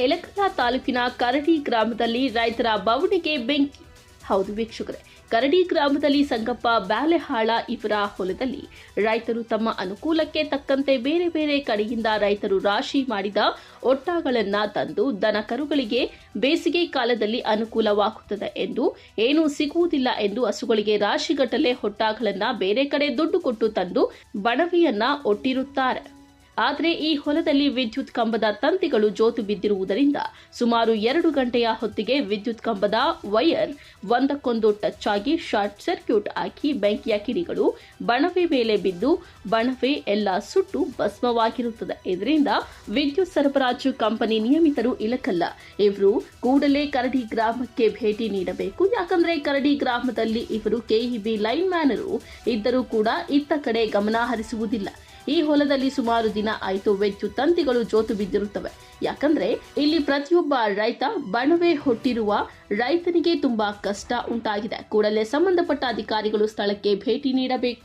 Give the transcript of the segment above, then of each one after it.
ಯಲಕಲ ತಾಲೂಕಿನ ಕರಡಿ ಗ್ರಾಮದಲ್ಲಿ ರೈತರ ಬವಣಿಗೆ ಬೆಂಕಿ. ಹೌದು ವೀಕ್ಷಕರೇ, ಕರಡಿ ಗ್ರಾಮದಲ್ಲಿ ಸಂಗಪ್ಪ ಬ್ಯಾಲೆಹಾಳ ಇವರ ಹೊಲದಲ್ಲಿ ರೈತರು ತಮ್ಮ ಅನುಕೂಲಕ್ಕೆ ತಕ್ಕಂತೆ ಬೇರೆ ಬೇರೆ ಕಡೆಯಿಂದ ರೈತರು ರಾಶಿ ಮಾಡಿದ ಒಟ್ಟಾಗಳನ್ನ ತಂದು ದನ ಕರುಗಳಿಗೆ ಬೇಸಿಗೆ ಕಾಲದಲ್ಲಿ ಅನುಕೂಲವಾಗುತ್ತದೆ ಎಂದು ಏನೂ ಸಿಗುವುದಿಲ್ಲ ಎಂದು ಹಸುಗಳಿಗೆ ರಾಶಿಗಟ್ಟಲೆ ಹೊಟ್ಟಾಗಳನ್ನ ಬೇರೆ ಕಡೆ ದುಡ್ಡು ಕೊಟ್ಟು ತಂದು ಬಣವೆಯನ್ನ ಒಟ್ಟಿರುತ್ತಾರೆ. ಆದರೆ ಈ ಹೊಲದಲ್ಲಿ ವಿದ್ಯುತ್ ಕಂಬದ ತಂತಿಗಳು ಜೋತು ಬಿದ್ದಿರುವುದರಿಂದ ಸುಮಾರು ಎರಡು ಗಂಟೆಯ ಹೊತ್ತಿಗೆ ವಿದ್ಯುತ್ ಕಂಬದ ವೈರ್ ಒಂದಕ್ಕೊಂದು ಟಚ್ ಆಗಿ ಶಾರ್ಟ್ ಸರ್ಕ್ಯೂಟ್ ಆಗಿ ಬೆಂಕಿಯ ಕಿಡಿಗಳು, ಬಣವೆ ಮೇಲೆ ಬಿದ್ದು ಬಣವೆ ಎಲ್ಲ ಸುಟ್ಟು ಭಸ್ಮವಾಗಿರುತ್ತದೆ. ಇದರಿಂದ ವಿದ್ಯುತ್ ಸರಬರಾಜು ಕಂಪನಿ ನಿಯಮಿತರು ಇಲಕಲ್ಲ ಇವರು ಕೂಡಲೇ ಕರಡಿ ಗ್ರಾಮಕ್ಕೆ ಭೇಟಿ ನೀಡಬೇಕು. ಯಾಕಂದ್ರೆ ಕರಡಿ ಗ್ರಾಮದಲ್ಲಿ ಇವರು ಕೆಇಬಿ ಲೈನ್ ಮ್ಯಾನರು ಇದ್ದರೂ ಕೂಡ ಇತ್ತ ಕಡೆ ಗಮನ ಹರಿಸುವುದಿಲ್ಲ. ಈ ಹೊಲದಲ್ಲಿ ಸುಮಾರು ದಿನ ಆಯಿತು ವೆಚ್ಚು ತಂತಿಗಳು ಜೋತು ಬಿದ್ದಿರುತ್ತವೆ ಯಾಕಂದ್ರೆ ಇಲ್ಲಿ ಪ್ರತಿಯೊಬ್ಬ ರೈತ ಬಣವೆ ಹೊಟ್ಟಿರುವ ರೈತನಿಗೆ ತುಂಬಾ ಕಷ್ಟ ಉಂಟಾಗಿದೆ ಕೂಡಲೇ ಸಂಬಂಧಪಟ್ಟ ಅಧಿಕಾರಿಗಳು ಸ್ಥಳಕ್ಕೆ ಭೇಟಿ ನೀಡಬೇಕು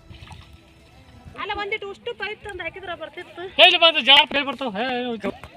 ಅಲ್ಲ ಒಂದಿಟ್ಟು ಉಷ್ಟು ಪೈಪ್ ತಂದು ಹಾಕಿದ್ರ ಬರ್ತಿತ್ತು ಹೇಳಿ ಬಂದು ಹೇಳಿ ಬರ್ತಾವ